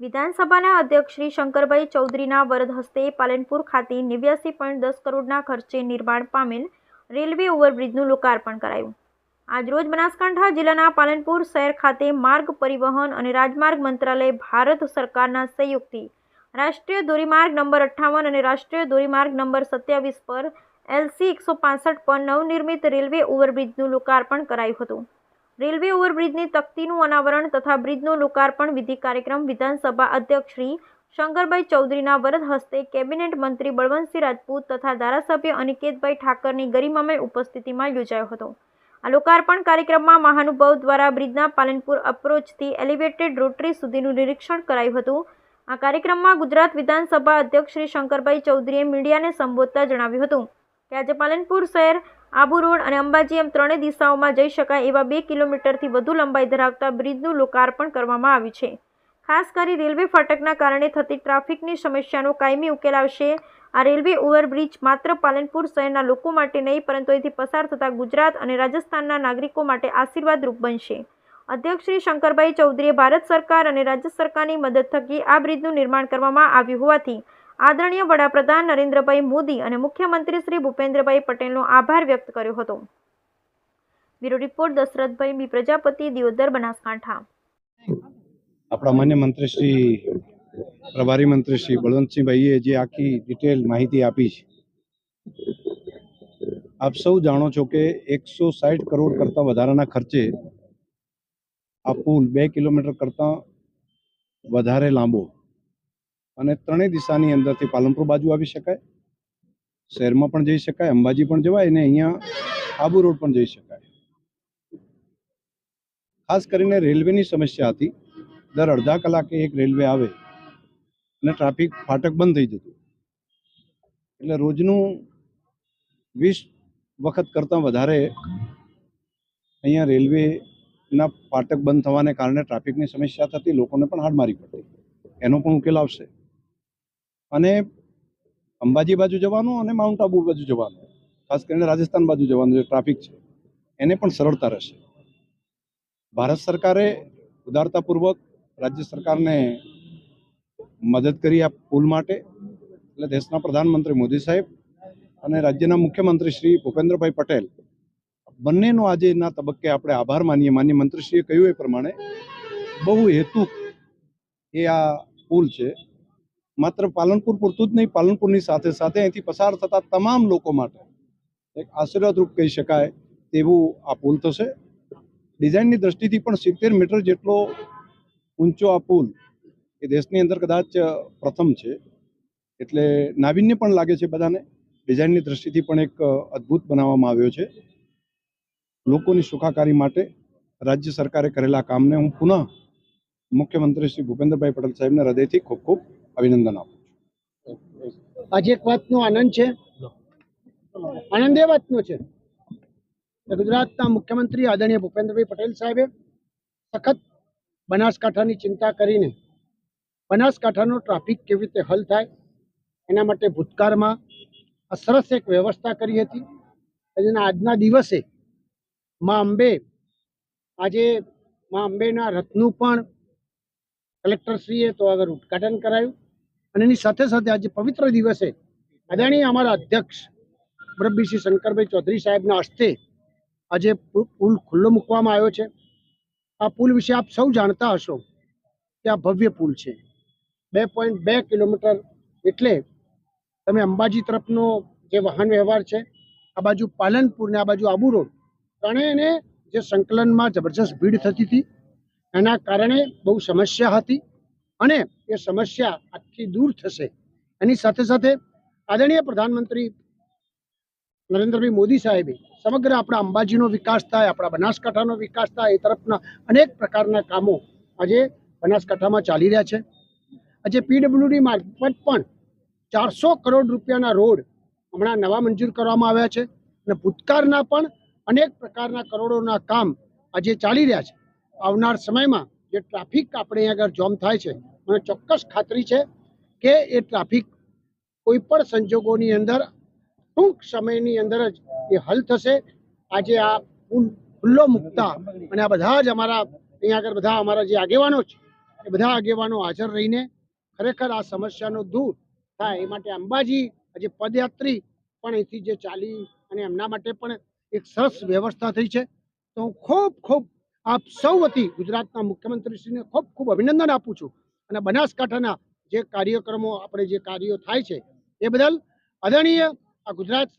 વિધાનસભાના અધ્યક્ષ શ્રી શંકરભાઈ ચૌધરીના વરદ હસ્તે પાલનપુર ખાતે નેવ્યાસી પોઈન્ટ દસ કરોડના ખર્ચે નિર્માણ પામેલ રેલવે ઓવરબ્રિજનું લોકાર્પણ કરાયું. આજરોજ બનાસકાંઠા જિલ્લાના પાલનપુર શહેર ખાતે માર્ગ પરિવહન અને રાજમાર્ગ મંત્રાલય ભારત સરકારના સહયોગથી રાષ્ટ્રીય ધોરીમાર્ગ નંબર અઠ્ઠાવન અને રાષ્ટ્રીય ધોરીમાર્ગ નંબર સત્યાવીસ પર એલસી એકસો પાસઠ પર નવનિર્મિત રેલવે ઓવરબ્રિજનું લોકાર્પણ કરાયું હતું. રેલવે ઓવરબ્રિજની તકતીનું અનાવરણ તથા બ્રિજનો લોકાર્પણ વિધિ કાર્યક્રમ વિધાનસભા અધ્યક્ષ શ્રી શંકરભાઈ ચૌધરીના વરદ હસ્તે કેબિનેટ મંત્રી બળવંતસિંહ રાજપૂત તથા ધારાસભ્ય અનિકેતભાઈ ઠાકરની ગરિમામય ઉપસ્થિતિમાં યોજાયો હતો. આ લોકાર્પણ કાર્યક્રમમાં મહાનુભાવ દ્વારા બ્રિજના પાલનપુર અપ્રોચથી એલિવેટેડ રોટરી સુધીનું નિરીક્ષણ કરાયું હતું. આ કાર્યક્રમમાં ગુજરાત વિધાનસભા અધ્યક્ષ શ્રી શંકરભાઈ ચૌધરીએ મીડિયાને સંબોધતા જણાવ્યું હતું કે આજે પાલનપુર શહેર આબુ રોડ અને અંબાજી એમ ત્રણેય દિશાઓમાં જઈ શકાય એવા બે કિલોમીટરથી વધુ લંબાઈ ધરાવતા બ્રિજનું લોકાર્પણ કરવામાં આવ્યું છે. ખાસ કરી રેલવે ફાટકના કારણે થતી ટ્રાફિકની સમસ્યાનો કાયમી ઉકેલ આવશે. આ રેલવે ઓવરબ્રિજ માત્ર પાલનપુર શહેરના લોકો માટે નહીં, પરંતુ અહીંથી પસાર થતા ગુજરાત અને રાજસ્થાનના નાગરિકો માટે આશીર્વાદરૂપ બનશે. અધ્યક્ષ શ્રી શંકરભાઈ ચૌધરીએ ભારત સરકાર અને રાજ્ય સરકારની મદદ થકી આ બ્રિજનું નિર્માણ કરવામાં આવ્યું હોવાથી આદરણીય વડાપ્રધાન નરેન્દ્રભાઈ મોદી અને મુખ્યમંત્રી શ્રી ભૂપેન્દ્રભાઈ પટેલનો આભાર વ્યક્ત કર્યો હતો. Bureau report Dashrathbhai, B Prajapati, Deodar, Banaskantha. આપણા માન્ય મંત્રી શ્રી, પ્રભારી મંત્રી શ્રી બળવંતસિંહભાઈએ જે આખી ડિટેલ માહિતી આપી છે, આપ સૌ જાણો છો કે એકસો સાઠ કરોડ કરતાં વધારાના ખર્ચે આ પુલ બે કિલોમીટર કરતાં વધારે લાંબો અને ત્રણેય દિશાની અંદરથી પાલનપુર બાજુ આવી શકાય. શહેરમાં પણ જઈ શકાય, અંબાજી પણ જવાય અને અહીંયા આબુ રોડ પણ જઈ શકાય. ખાસ કરીને રેલવેની સમસ્યા હતી. દર અડધા કલાકે એક રેલવે આવે અને ટ્રાફિક ફાટક બંધ થઈ જતું. એટલે રોજનું વીસ વખત કરતાં વધારે અહીંયા રેલવેના ફાટક બંધ થવાને કારણે ટ્રાફિકની સમસ્યા થતી, લોકોને પણ હાડમારી પડતી એનો પણ ઉકેલ આવશે. અને અંબાજી બાજુ જવાનું અને માઉન્ટ આબુ બાજુ જવાનું. ખાસ કરીને રાજસ્થાન બાજુ જવાનું જે ટ્રાફિક છે, એને પણ સરળતા રહેશે. ભારત સરકારે ઉદારતાપૂર્વક રાજ્ય સરકારને મદદ કરી આ પુલ માટે, એટલે દેશના પ્રધાનમંત્રી મોદી સાહેબ અને રાજ્યના મુખ્યમંત્રી શ્રી ભૂપેન્દ્રભાઈ પટેલ, બંનેનો આજેના તબક્કે આપણે આભાર માનીએ. માન્ય મંત્રીશ્રીએ કહ્યું એ પ્રમાણે, બહુ હેતુ એ આ પુલ છે. માત્ર પાલનપુર પૂરતું જ નહીં, પાલનપુરની સાથે સાથે અહીંથી પસાર થતા તમામ લોકો માટે એક આશીર્વાદરૂપ કહી શકાય તેવું આ પુલ થશે. ડિઝાઇનની દ્રષ્ટિથી પણ સિત્તેર મીટર જેટલો ઊંચો આ પુલ એ દેશની અંદર કદાચ પ્રથમ છે. એટલે નાવીન્ય પણ લાગે છે બધાને. ડિઝાઇનની દ્રષ્ટિથી પણ એક અદ્ભુત બનાવવામાં આવ્યો છે. લોકોની સુખાકારી માટે રાજ્ય સરકારે કરેલા કામને હું પુનઃ મુખ્યમંત્રી શ્રી ભૂપેન્દ્રભાઈ પટેલ સાહેબના હૃદયથી ખૂબ ખૂબ અભિનંદન આપું છું. આજે એક વાતનો આનંદ છે? આનંદ એ વાતનો છે ગુજરાતના મુખ્યમંત્રી આદરણીય ભૂપેન્દ્રભાઈ પટેલ સાહેબે સખત બનાસકાંઠાની ચિંતા કરીને બનાસકાંઠાનો ટ્રાફિક કેવી રીતે હલ થાય એના માટે ભૂતકાળમાં આ સરસ એક વ્યવસ્થા કરી હતી. અને આજના દિવસે મા અંબે આજે મા અંબેના રથનું પણ કલેક્ટરશ્રીએ તો આગળ ઉદઘાટન કરાયું. અને એની સાથે સાથે આજે પવિત્ર દિવસે અદાણી અમારા અધ્યક્ષ મુરબ્બી શંકરભાઈ ચૌધરી સાહેબના હસ્તે આજે પુલ ખુલ્લો મૂકવામાં આવ્યો છે. આ પુલ વિશે આપ સૌ જાણતા હશો કે આ ભવ્ય પુલ છે. બે પોઈન્ટ બે કિલોમીટર એટલે તમે અંબાજી તરફનો જે વાહન વ્યવહાર છે, આ બાજુ પાલનપુર ને આ બાજુ આબુ રોડ ત્રણેયને જે સંકલનમાં જબરજસ્ત ભીડ થતી હતી, એના કારણે બહુ સમસ્યા હતી. અને એ સમસ્યા આખી દૂર થશે. એની સાથે સાથે આદરણીય પ્રધાનમંત્રી નરેન્દ્રભાઈ મોદી સાહેબે સમગ્ર આપણા અંબાજીનો વિકાસ થાય, આપણા બનાસકાંઠાનો વિકાસ થાય, એ તરફના અનેક પ્રકારના કામો આજે બનાસકાંઠામાં ચાલી રહ્યા છે. આજે પીડબ્લ્યુડી મારફત પણ ચારસો કરોડ રૂપિયાના રોડ હમણાં નવા મંજૂર કરવામાં આવ્યા છે અને ભૂતકાળના પણ અનેક પ્રકારના કરોડોના કામ આજે ચાલી રહ્યા છે. આવનાર સમયમાં જે ટ્રાફિક આપણે આગળ જોમ થાય છે, મને ચોક્કસ ખાતરી છે કે એ ટ્રાફિક કોઈ પણ સંજોગોની અંદર, ટૂંક સમયની અંદર જ એ હલ થશે. આજે આ પુલ ખુલ્લો મૂકતા અને આ બધા જ અમારા અહીંયા આગળ બધા અમારા જે આગેવાનો છે, એ બધા આગેવાનો હાજર રહીને ખરેખર આ સમસ્યાનો દૂર થાય એ માટે અંબાજી આજે પદયાત્રી પણ અહીંથી જે ચાલી અને એમના માટે પણ એક સરસ વ્યવસ્થા થઈ છે. તો હું ખૂબ ખૂબ આપ સૌ વતી ગુજરાતના મુખ્યમંત્રીશ્રીને ખૂબ ખૂબ અભિનંદન આપું છું. અને બનાસકાંઠાના જે કાર્યક્રમો, આપણે જે કાર્યો થાય છે, એ બદલ આદરણીય આ ગુજરાત